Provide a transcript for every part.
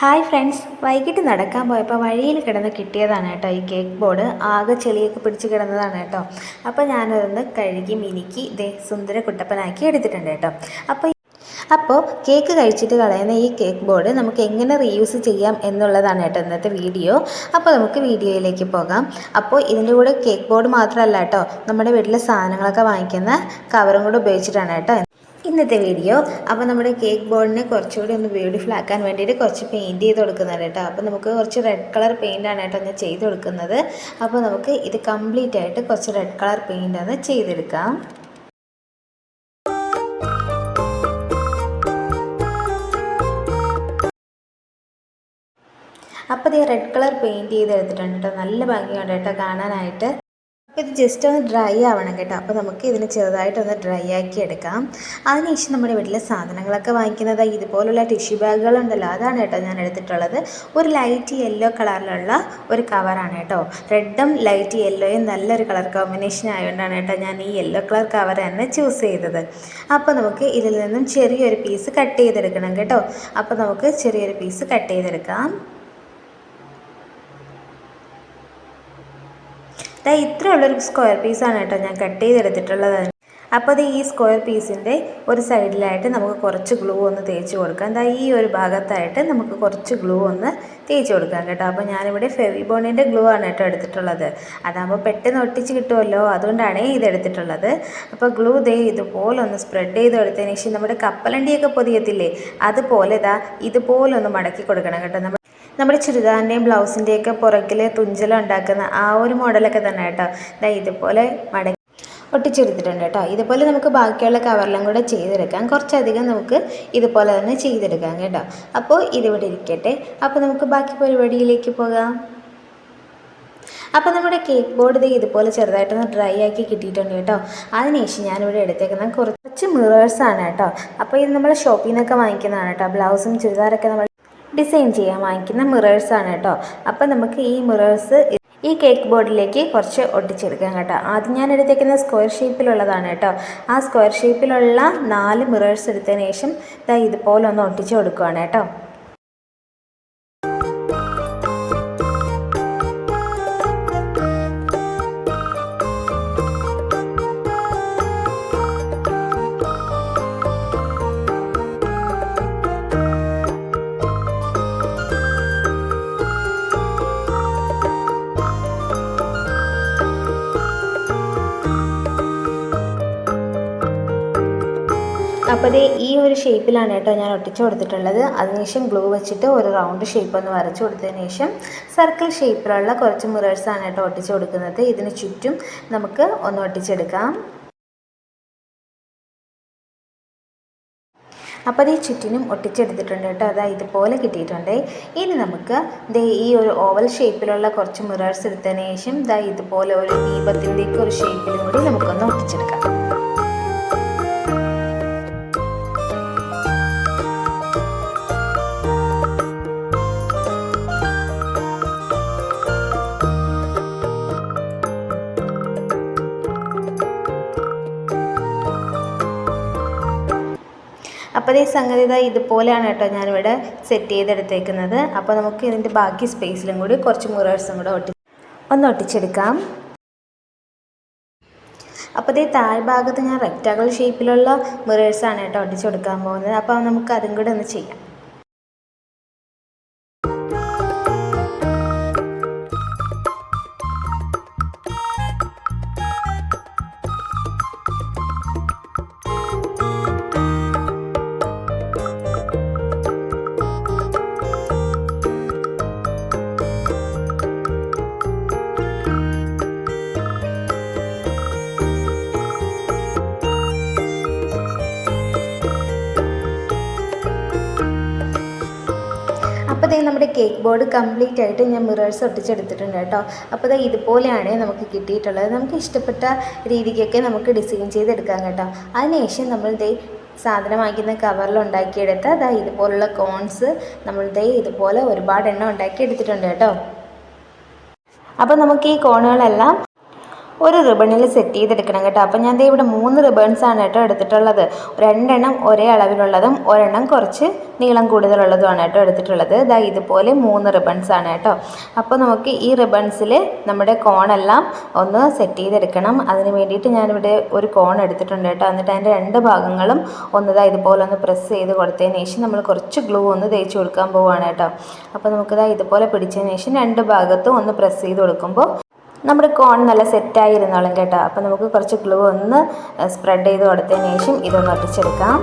Hi friends. വൈകിട്ട് നടക്കാൻ പോയപ്പോൾ വഴിയിൽ കിടന്ന് കിട്ടിയതാണ് കേട്ടോ ഈ കേക്ക് ബോർഡ്. ആകെ ചെളിയൊക്കെ പിടിച്ച് കിടന്നതാണ് കേട്ടോ. അപ്പോൾ ഞാനതൊന്ന് കഴുകി മിനുക്കി ഇതേ സുന്ദര കുട്ടപ്പനാക്കി എടുത്തിട്ടുണ്ട് കേട്ടോ. അപ്പോൾ അപ്പോൾ കേക്ക് കഴിച്ചിട്ട് കളയുന്ന ഈ കേക്ക് ബോർഡ് നമുക്ക് എങ്ങനെ റീയൂസ് ചെയ്യാം എന്നുള്ളതാണ് കേട്ടോ ഇന്നത്തെ വീഡിയോ. അപ്പോൾ നമുക്ക് വീഡിയോയിലേക്ക് പോകാം. അപ്പോൾ ഇതിന്റെ കൂടെ കേക്ക് ബോർഡ് മാത്രമല്ല കേട്ടോ. നമ്മുടെ വീട്ടിലെ സാധനങ്ങളൊക്കെ വാങ്ങിക്കുന്ന കവറും കൂടെ ഉപയോഗിച്ചിട്ടാണ് കേട്ടോ ഇന്നത്തെ വീഡിയോ. അപ്പോൾ നമ്മുടെ കേക്ക് ബോർഡിനെ കുറച്ചുകൂടി ഒന്ന് ബ്യൂട്ടിഫുൾ ആക്കാൻ വേണ്ടിയിട്ട് കുറച്ച് പെയിന്റ് ചെയ്ത് കൊടുക്കുന്നുണ്ട് കേട്ടോ. അപ്പോൾ നമുക്ക് കുറച്ച് റെഡ് കളർ ആണ് കേട്ടോ ഞാൻ ചെയ്ത് കൊടുക്കുന്നത്. അപ്പോൾ നമുക്ക് ഇത് കംപ്ലീറ്റ് ആയിട്ട് കുറച്ച് റെഡ് കളർ ഒന്ന് ചെയ്തെടുക്കാം. അപ്പോൾ ഇത് റെഡ് കളർ പെയിന്റ് ചെയ്തെടുത്തിട്ടുണ്ട് കേട്ടോ. നല്ല ഭംഗിയുണ്ട് കേട്ടോ കാണാനായിട്ട്. അപ്പോൾ ഇത് ജസ്റ്റ് ഒന്ന് ഡ്രൈ ആവണം കേട്ടോ. അപ്പോൾ നമുക്ക് ഇതിനെ ചെറുതായിട്ടൊന്ന് ഡ്രൈ ആക്കി എടുക്കാം. അതിനുശേഷം നമ്മുടെ വീട്ടിലെ സാധനങ്ങളൊക്കെ വാങ്ങിക്കുന്നത് ഇതുപോലുള്ള ടിഷ്യൂ ബാഗുകളുണ്ടല്ലോ അതാണ് കേട്ടോ ഞാൻ എടുത്തിട്ടുള്ളത്. ഒരു ലൈറ്റ് യെല്ലോ കളറിലുള്ള ഒരു കവറാണ് കേട്ടോ. റെഡും ലൈറ്റ് യെല്ലോയും നല്ലൊരു കളർ കോമ്പിനേഷൻ ആയതുകൊണ്ടാണ് കേട്ടോ ഞാൻ ഈ യെല്ലോ കളർ കവർ തന്നെ ചൂസ് ചെയ്തത്. അപ്പോൾ നമുക്ക് ഇതിൽ നിന്നും ചെറിയൊരു പീസ് കട്ട് ചെയ്തെടുക്കണം കേട്ടോ. അപ്പോൾ നമുക്ക് ചെറിയൊരു പീസ് കട്ട് ചെയ്തെടുക്കാം. ദാ ഇത്രയുള്ളൊരു സ്ക്വയർ പീസാണ് കേട്ടോ ഞാൻ കട്ട് ചെയ്തെടുത്തിട്ടുള്ളത്. അപ്പോൾ അത് ഈ സ്ക്വയർ പീസിന്റെ ഒരു സൈഡിലായിട്ട് നമുക്ക് കുറച്ച് ഗ്ലൂ ഒന്ന് തേച്ച് കൊടുക്കാം. എന്താ ഈ ഒരു ഭാഗത്തായിട്ട് നമുക്ക് കുറച്ച് ഗ്ലൂ ഒന്ന് തേച്ച് കൊടുക്കാം കേട്ടോ. അപ്പോൾ ഞാനിവിടെ ഫെവിബോണിന്റെ ഗ്ലൂ ആണ് കേട്ടോ എടുത്തിട്ടുള്ളത്. അതാകുമ്പോൾ പെട്ടെന്ന് ഒട്ടിച്ച് കിട്ടുമല്ലോ അതുകൊണ്ടാണ് ഇതെടുത്തിട്ടുള്ളത്. അപ്പോൾ ഗ്ലൂ ദേ ഇതുപോലെ ഒന്ന് സ്പ്രെഡ് ചെയ്ത് കൊടുത്തതിന് ശേഷം നമ്മുടെ കപ്പലണ്ടിയൊക്കെ പൊതിയത്തില്ലേ അതുപോലെ ഇതാ ഇതുപോലെ ഒന്ന് മടക്കി കൊടുക്കണം കേട്ടോ. നമ്മുടെ ചുരിദാറിന്റെയും ബ്ലൗസിന്റെയൊക്കെ പുറകിൽ തുഞ്ചലം ഉണ്ടാക്കുന്ന ആ ഒരു മോഡലൊക്കെ തന്നെ കേട്ടോ. ഇതാ ഇതുപോലെ മടക്കി ഒട്ടിച്ചെടുത്തിട്ടുണ്ട് കേട്ടോ. ഇതുപോലെ നമുക്ക് ബാക്കിയുള്ള കവറിലും കൂടെ ചെയ്തെടുക്കാം. കുറച്ചധികം നമുക്ക് ഇതുപോലെ തന്നെ ചെയ്തെടുക്കാം കേട്ടോ. അപ്പോൾ ഇതിവിടെ ഇരിക്കട്ടെ. അപ്പോൾ നമുക്ക് ബാക്കി പരിപാടിയിലേക്ക് പോകാം. അപ്പോൾ നമ്മുടെ കേക്ക് ബോർഡ് ഇത് ഇതുപോലെ ചെറുതായിട്ടൊന്ന് ഡ്രൈ ആക്കി കിട്ടിയിട്ടുണ്ട് കേട്ടോ. അതിനുശേഷം ഞാനിവിടെ എടുത്തേക്കുന്ന കുറച്ച് മിറേഴ്സാണ് കേട്ടോ. അപ്പോൾ ഇത് നമ്മൾ ഷോപ്പിൽ നിന്നൊക്കെ വാങ്ങിക്കുന്നതാണ് കേട്ടോ. ബ്ലൗസും ചുരിദാറൊക്കെ നമ്മൾ ഡിസൈൻ ചെയ്യാൻ വാങ്ങിക്കുന്ന മിറേഴ്സാണ് കേട്ടോ. അപ്പോൾ നമുക്ക് ഈ മിറേഴ്സ് ഈ കേക്ക് ബോർഡിലേക്ക് കുറച്ച് ഒട്ടിച്ചെടുക്കാം കേട്ടോ. ആദ്യം ഞാൻ എടുത്തേക്കുന്ന സ്ക്വയർ ഷേപ്പിലുള്ളതാണ് കേട്ടോ. ആ സ്ക്വയർ ഷേപ്പിലുള്ള നാല് മിറേഴ്സ് എടുത്തതിന് ശേഷം ഇതാ ഇതുപോലെ ഒന്ന് ഒട്ടിച്ച് കൊടുക്കുകയാണ് കേട്ടോ. അപ്പോൾ ഇത് ഈ ഒരു ഷേപ്പിലാണ് കേട്ടോ ഞാൻ ഒട്ടിച്ച് കൊടുത്തിട്ടുള്ളത്. അതിനുശേഷം ഗ്ലൂ വെച്ചിട്ട് ഒരു റൗണ്ട് ഷേപ്പ് ഒന്ന് വരച്ചു കൊടുത്തതിന് ശേഷം സർക്കിൾ ഷേപ്പിലുള്ള കുറച്ച് മിറേഴ്സാണ് കേട്ടോ ഒട്ടിച്ച് കൊടുക്കുന്നത്. ഇതിന് ചുറ്റും നമുക്ക് ഒന്ന് ഒട്ടിച്ചെടുക്കാം. അപ്പോൾ അത് ഈ ചുറ്റിനും ഒട്ടിച്ചെടുത്തിട്ടുണ്ട് കേട്ടോ. അതാ ഇതുപോലെ കിട്ടിയിട്ടുണ്ട്. ഇനി നമുക്ക് ദേ ഈ ഒരു ഓവൽ ഷേപ്പിലുള്ള കുറച്ച് മിറേഴ്സ് എടുത്തതിന് ശേഷം ദാ ഇതുപോലെ ഒരു ദീപത്തിന്റെയൊക്കെ ഒരു ഷേപ്പിലും കൂടി നമുക്കൊന്ന് ഒട്ടിച്ചെടുക്കാം. അപ്പോൾ ഈ സംഗതി ഇതാ ഇതുപോലെയാണ് കേട്ടോ ഞാനിവിടെ സെറ്റ് ചെയ്തെടുത്തേക്കുന്നത്. അപ്പോൾ നമുക്ക് ഇതിന്റെ ബാക്കി സ്പേസിലും കൂടി കുറച്ച് മിറേഴ്സും കൂടെ ഒട്ടി ഒന്ന് ഒട്ടിച്ചെടുക്കാം. അപ്പോൾ ഇതേ താഴ്ഭാഗത്ത് ഞാൻ റെക്റ്റാഗിൾ ഷേപ്പിലുള്ള മിറേഴ്സാണ് കേട്ടോ ഒട്ടിച്ചു കൊടുക്കാൻ പോകുന്നത്. അപ്പോൾ നമുക്ക് അതും കൂടെ ഒന്ന് ചെയ്യാം. കേക്ക് ബോർഡ് കംപ്ലീറ്റ് ആയിട്ട് ഞാൻ മിറേഴ്സ് ഒട്ടിച്ചെടുത്തിട്ടുണ്ട് കേട്ടോ. അപ്പോൾ ഇതാ ഇതുപോലെയാണ് നമുക്ക് കിട്ടിയിട്ടുള്ളത്. നമുക്ക് ഇഷ്ടപ്പെട്ട രീതിക്കൊക്കെ നമുക്ക് ഡിസൈൻ ചെയ്തെടുക്കാം കേട്ടോ. അതിനുശേഷം നമ്മൾ ഇതേ സാധനം വാങ്ങിക്കുന്ന കവറിൽ ഉണ്ടാക്കിയെടുത്ത് അതാ ഇതുപോലുള്ള കോൺസ് നമ്മൾ ഇതേ ഇതുപോലെ ഒരുപാട് എണ്ണം ഉണ്ടാക്കി എടുത്തിട്ടുണ്ട് കേട്ടോ. അപ്പോൾ നമുക്ക് ഈ കോണുകളെല്ലാം ഒരു റിബണിൽ സെറ്റ് ചെയ്തെടുക്കണം കേട്ടോ. അപ്പം ഞാൻ ഇവിടെ മൂന്ന് റിബൺസ് ആണ് കേട്ടോ എടുത്തിട്ടുള്ളത്. രണ്ടെണ്ണം ഒരേ അളവിലുള്ളതും ഒരെണ്ണം കുറച്ച് നീളം കൂടുതലുള്ളതുമാണ് കേട്ടോ എടുത്തിട്ടുള്ളത്. ഇതാ ഇതുപോലെ മൂന്ന് റിബൺസാണ് കേട്ടോ. അപ്പോൾ നമുക്ക് ഈ റിബൺസിൽ നമ്മുടെ കോണെല്ലാം ഒന്ന് സെറ്റ് ചെയ്തെടുക്കണം. അതിന് വേണ്ടിയിട്ട് ഞാനിവിടെ ഒരു കോൺ എടുത്തിട്ടുണ്ട് കേട്ടോ. എന്നിട്ട് അതിന്റെ രണ്ട് ഭാഗങ്ങളും ഒന്നിതാ ഇതുപോലെ ഒന്ന് പ്രസ് ചെയ്ത് കൊടുത്തതിന് ശേഷം നമ്മൾ കുറച്ച് ഗ്ലൂ ഒന്ന് തേച്ച് കൊടുക്കാൻ പോവുകയാണ് കേട്ടോ. അപ്പോൾ നമുക്കിതാ ഇതുപോലെ പിടിച്ചതിന് ശേഷം രണ്ട് ഭാഗത്തും ഒന്ന് പ്രസ് ചെയ്ത് കൊടുക്കുമ്പോൾ നമ്മുടെ കോൺ നല്ല സെറ്റായി ഇരുന്നോളും കേട്ടോ. അപ്പോൾ നമുക്ക് കുറച്ച് ഗ്ലൂ ഒന്ന് സ്പ്രെഡ് ചെയ്ത് കൊടുത്തതിന് ശേഷം ഇതൊന്ന് ഒട്ടിച്ചെടുക്കാം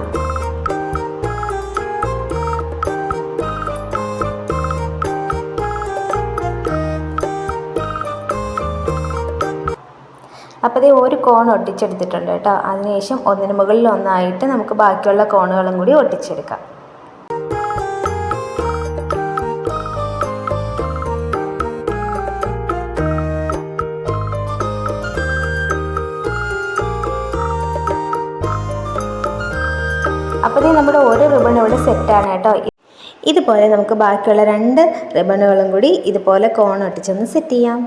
അപ്പോൾ ഇതേ ഒരു കോൺ ഒട്ടിച്ചെടുത്തിട്ടുണ്ട് കേട്ടോ. അതിനുശേഷം ഒന്നിന് മുകളിൽ ഒന്നായിട്ട് നമുക്ക് ബാക്കിയുള്ള കോണുകളും കൂടി ഒട്ടിച്ചെടുക്കാം. അപ്പോൾ ഇത് നമ്മുടെ ഒരു റിബൺ ഇവിടെ സെറ്റാണ് കേട്ടോ. ഇതുപോലെ നമുക്ക് ബാക്കിയുള്ള രണ്ട് റിബണുകളും കൂടി ഇതുപോലെ കോൺ ഒട്ടിച്ചൊന്ന് സെറ്റ് ചെയ്യാം.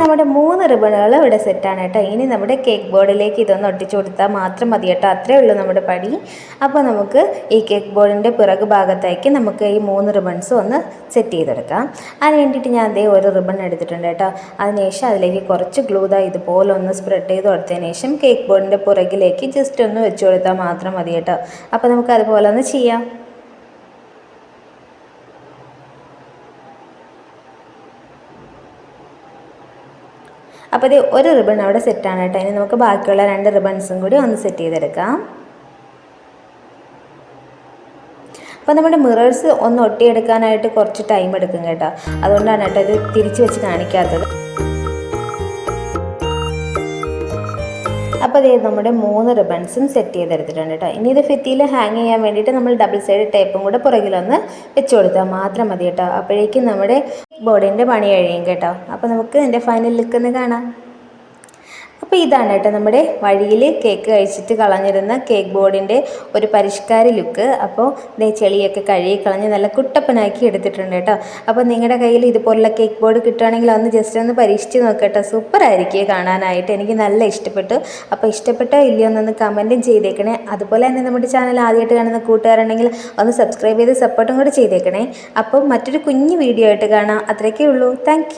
നമ്മുടെ മൂന്ന് റിബണുകൾ ഇവിടെ സെറ്റാണ് കേട്ടോ. ഇനി നമ്മുടെ കേക്ക് ബോർഡിലേക്ക് ഇതൊന്ന് ഒട്ടിച്ചു കൊടുത്താൽ മാത്രം മതി കേട്ടോ. അത്രേ ഉള്ളൂ നമ്മുടെ പടി. അപ്പോൾ നമുക്ക് ഈ കേക്ക് ബോർഡിന്റെ പിറകു ഭാഗത്തേക്ക് നമുക്ക് ഈ മൂന്ന് റിബൺസ് ഒന്ന് സെറ്റ് ചെയ്തെടുക്കാം. അതിന് വേണ്ടിയിട്ട് ഞാൻ അതേ ഒരു റിബൺ എടുത്തിട്ടുണ്ട് കേട്ടോ. അതിനുശേഷം അതിലേക്ക് കുറച്ച് ഗ്ലൂത ഇതുപോലെ ഒന്ന് സ്പ്രെഡ് ചെയ്ത് കൊടുത്തതിന് ശേഷം കേക്ക് ബോർഡിന്റെ പുറകിലേക്ക് ജസ്റ്റ് ഒന്ന് വെച്ച് കൊടുത്താൽ മാത്രം മതി കേട്ടോ. അപ്പോൾ നമുക്ക് അതുപോലെ ഒന്ന് ചെയ്യാം. അപ്പോൾ ഇത് ഒരു റിബൺ അവിടെ സെറ്റാണ് കേട്ടോ. ഇനി നമുക്ക് ബാക്കിയുള്ള രണ്ട് റിബൺസും കൂടി ഒന്ന് സെറ്റ് ചെയ്തെടുക്കാം. അപ്പോൾ നമ്മുടെ മിറേഴ്സ് ഒന്ന് ഒട്ടിയെടുക്കാനായിട്ട് കുറച്ച് ടൈം എടുക്കും കേട്ടോ. അതുകൊണ്ടാണ് കേട്ടോ ഇത് തിരിച്ച് വെച്ച് കാണിക്കാത്തത്. അപ്പോൾ ഇത് നമ്മുടെ മൂന്ന് റിബൺസും സെറ്റ് ചെയ്തെടുത്തിട്ടുണ്ട് കേട്ടോ ഇനി ഇത് ഫിത്തിയിൽ ഹാങ് ചെയ്യാൻ വേണ്ടിയിട്ട് നമ്മൾ ഡബിൾ സൈഡ് ടേപ്പും കൂടെ പുറകിലൊന്ന് വെച്ച് കൊടുത്താൽ മാത്രം മതി കേട്ടോ അപ്പോഴേക്കും നമ്മുടെ ബോർഡിന്റെ പണി കഴിയും കേട്ടോ. അപ്പോൾ നമുക്ക് എന്റെ ഫൈനൽ ലുക്ക് ഒന്ന് കാണാം. അപ്പോൾ ഇതാണ് കേട്ടോ നമ്മുടെ വഴിയിൽ കേക്ക് കഴിച്ചിട്ട് കളഞ്ഞിരുന്ന കേക്ക് ബോർഡിന്റെ ഒരു പരിഷ്കാര ലുക്ക് അപ്പോൾ ഇതേ ചെളിയൊക്കെ കഴുകി കളഞ്ഞ് നല്ല കുട്ടപ്പനാക്കി എടുത്തിട്ടുണ്ട് കേട്ടോ. അപ്പോൾ നിങ്ങളുടെ കയ്യിൽ ഇതുപോലുള്ള കേക്ക് ബോർഡ് കിട്ടുകയാണെങ്കിൽ ഒന്ന് ജസ്റ്റ് ഒന്ന് പരീക്ഷിച്ച് നോക്കട്ടോ സൂപ്പർ ആയിരിക്കും കാണാനായിട്ട്. എനിക്ക് നല്ല ഇഷ്ടപ്പെട്ടു. അപ്പോൾ ഇഷ്ടപ്പെട്ടോ ഇല്ലയോ എന്നൊന്ന് കമന്റും ചെയ്തേക്കണേ. അതുപോലെ തന്നെ നമ്മുടെ ചാനൽ ആദ്യമായിട്ട് കാണുന്ന കൂട്ടുകാരുണ്ടെങ്കിൽ ഒന്ന് സബ്സ്ക്രൈബ് ചെയ്ത് സപ്പോർട്ടും കൂടെ ചെയ്തേക്കണേ. അപ്പോൾ മറ്റൊരു കുഞ്ഞു വീഡിയോ ആയിട്ട് കാണാം. അത്രയൊക്കെ ഉള്ളൂ. താങ്ക്